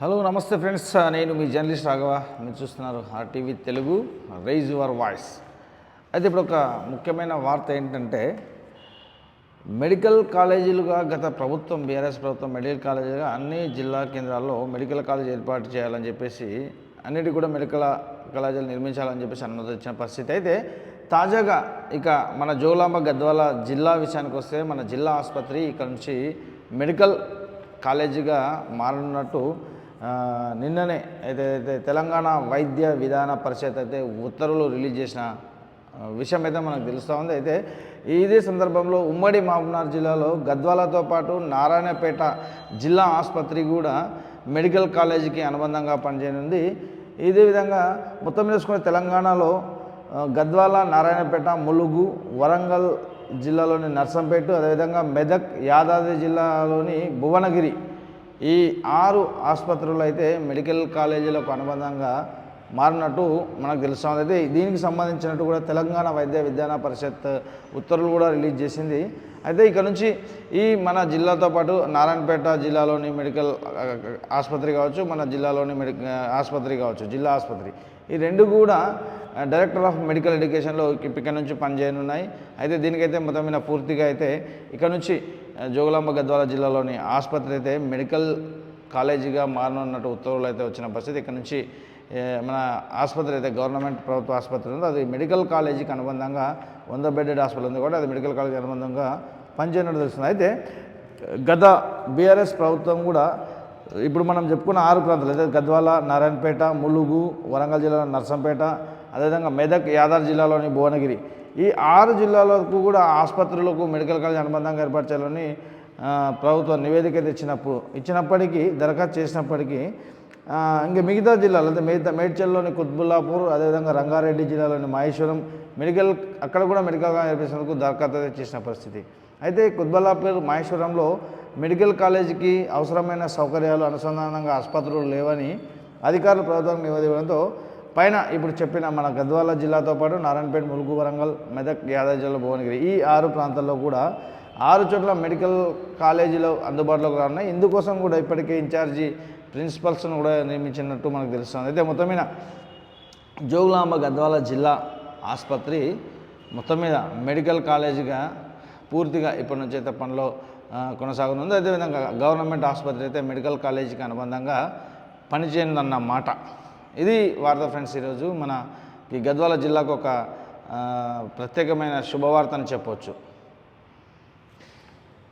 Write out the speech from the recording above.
Hello నమస్తే friends నేను మీ journalist Raghava. మీరు చూస్తున్నారు RTV Telugu rise your voice అయితే ఇప్పుడు ఒక ముఖ్యమైన వార్త ఏంటంటే మెడికల్ కాలేజీలుగా గత ప్రభుత్వం బీఆర్ఎస్ ప్రభుత్వం మెడికల్ కాలేజీలుగా అన్ని జిల్లా కేంద్రాల్లో మెడికల్ కాలేజ్ ఏర్పాటు చేయాలని చెప్పేసి అన్నిటి కూడా మెడికల్ కాలేజీలు నిర్మించాలని చెప్పేసి అనుమతి ఇచ్చిన పరిస్థితి. అయితే తాజాగా ఇక మన జోలాంబ గద్వాల జిల్లా విషయానికి వస్తే మన జిల్లా ఆసుపత్రి ఇక్కడ నుంచి మెడికల్ కాలేజీగా మారనున్నట్టు నిన్ననే అయితే అయితే తెలంగాణ వైద్య విధాన పరిషత్ అయితే ఉత్తర్వులు రిలీజ్ చేసిన విషయం అయితే మనకు తెలుస్తూ ఉంది. అయితే ఇదే సందర్భంలో ఉమ్మడి మహబూబ్నగర్ జిల్లాలో గద్వాలతో పాటు నారాయణపేట జిల్లా ఆసుపత్రి కూడా మెడికల్ కాలేజీకి అనుబంధంగా పనిచేయనుంది. ఇదే విధంగా మొత్తం చేసుకునే తెలంగాణలో గద్వాల నారాయణపేట ములుగు వరంగల్ జిల్లాలోని నర్సంపేట అదేవిధంగా మెదక్ యాదాద్రి జిల్లాలోని భువనగిరి ఈ ఆరు ఆసుపత్రులు అయితే మెడికల్ కాలేజీలకు అనుబంధంగా మారినట్టు మనకు తెలుస్తుంది. అయితే దీనికి సంబంధించినట్టు కూడా తెలంగాణ వైద్య విజ్ఞాన పరిషత్ ఉత్తర్వులు కూడా రిలీజ్ చేసింది. అయితే ఇక్కడ నుంచి ఈ మన జిల్లాతో పాటు నారాయణపేట జిల్లాలోని మెడికల్ ఆసుపత్రి కావచ్చు మన జిల్లాలోని మెడిక ఆసుపత్రి కావచ్చు జిల్లా ఆసుపత్రి. ఈ రెండు కూడా డైరెక్టర్ ఆఫ్ మెడికల్ ఎడ్యుకేషన్లో ఇక్కడ నుంచి పనిచేయనున్నాయి. అయితే దీనికైతే మొత్తం మీద పూర్తిగా అయితే ఇక్కడ నుంచి జోగులాంబ గద్వాల జిల్లాలోని ఆసుపత్రి అయితే మెడికల్ కాలేజీగా మారనున్నట్టు ఉత్తర్వులు అయితే వచ్చిన పరిస్థితి. ఇక్కడ నుంచి మన ఆసుపత్రి అయితే గవర్నమెంట్ ప్రభుత్వ ఆసుపత్రి ఉందో. అది మెడికల్ కాలేజీకి అనుబంధంగా వంద బెడెడ్ హాస్పిటల్ ఉంది కూడా అది మెడికల్ కాలేజీ అనుబంధంగా పనిచేయనట్టు తెలుస్తుంది. అయితే గత బీఆర్ఎస్ ప్రభుత్వం కూడా ఇప్పుడు మనం చెప్పుకున్న ఆరు ప్రాంతాలు అయితే గద్వాల నారాయణపేట ములుగు వరంగల్ జిల్లాలో నర్సంపేట అదేవిధంగా మెదక్ యాదాద్రి జిల్లాలోని భువనగిరి ఈ ఆరు జిల్లాలకు కూడా ఆసుపత్రులకు మెడికల్ కాలేజ్ అనుబంధంగా ఏర్పరచాలని ప్రభుత్వం నివేదిక ఇచ్చినప్పుడు ఇచ్చినప్పటికీ దరఖాస్తు చేసినప్పటికీ ఇంకా మిగతా జిల్లాలు అంటే మిగతా మేడ్చల్లోని కుత్బుల్లాపూర్ అదేవిధంగా రంగారెడ్డి జిల్లాలోని మహేశ్వరం మెడికల్ అక్కడ కూడా మెడికల్ కాలేజ్ ఏర్పరిచేందుకు దరఖాస్తు చేసిన పరిస్థితి. అయితే కుత్బుల్లాపూర్ మహేశ్వరంలో మెడికల్ కాలేజీకి అవసరమైన సౌకర్యాలు అనుసంధానంగా ఆసుపత్రులు లేవని అధికారులు ప్రభుత్వం నివేదించడంతో పైన ఇప్పుడు చెప్పిన మన గద్వాల జిల్లాతో పాటు నారాయణపేట ములుగు వరంగల్ మెదక్ యాదాద్రి జిల్లా భువనగిరి ఈ ఆరు ప్రాంతాల్లో కూడా ఆరు చోట్ల మెడికల్ కాలేజీలు అందుబాటులోకి రానున్నాయి ఇందుకోసం కూడా ఇప్పటికే ఇన్ఛార్జి ప్రిన్సిపల్స్ను కూడా నియమించినట్టు మనకు తెలుస్తుంది. అయితే మొత్తం మీద జోగులాంబ గద్వాల జిల్లా ఆసుపత్రి మొత్తం మీద మెడికల్ కాలేజీగా పూర్తిగా ఇప్పటి నుంచి అయితే పనిలో ఆ, కొనసాగనుంది. అదేవిధంగా గవర్నమెంట్ ఆసుపత్రి అయితే మెడికల్ కాలేజీకి అనుబంధంగా పనిచేయనుందన్న మాట. ఇది వార్త ఫ్రెండ్స్ ఈరోజు మన ఈ గద్వాల జిల్లాకు ఒక ప్రత్యేకమైన శుభవార్త అని చెప్పవచ్చు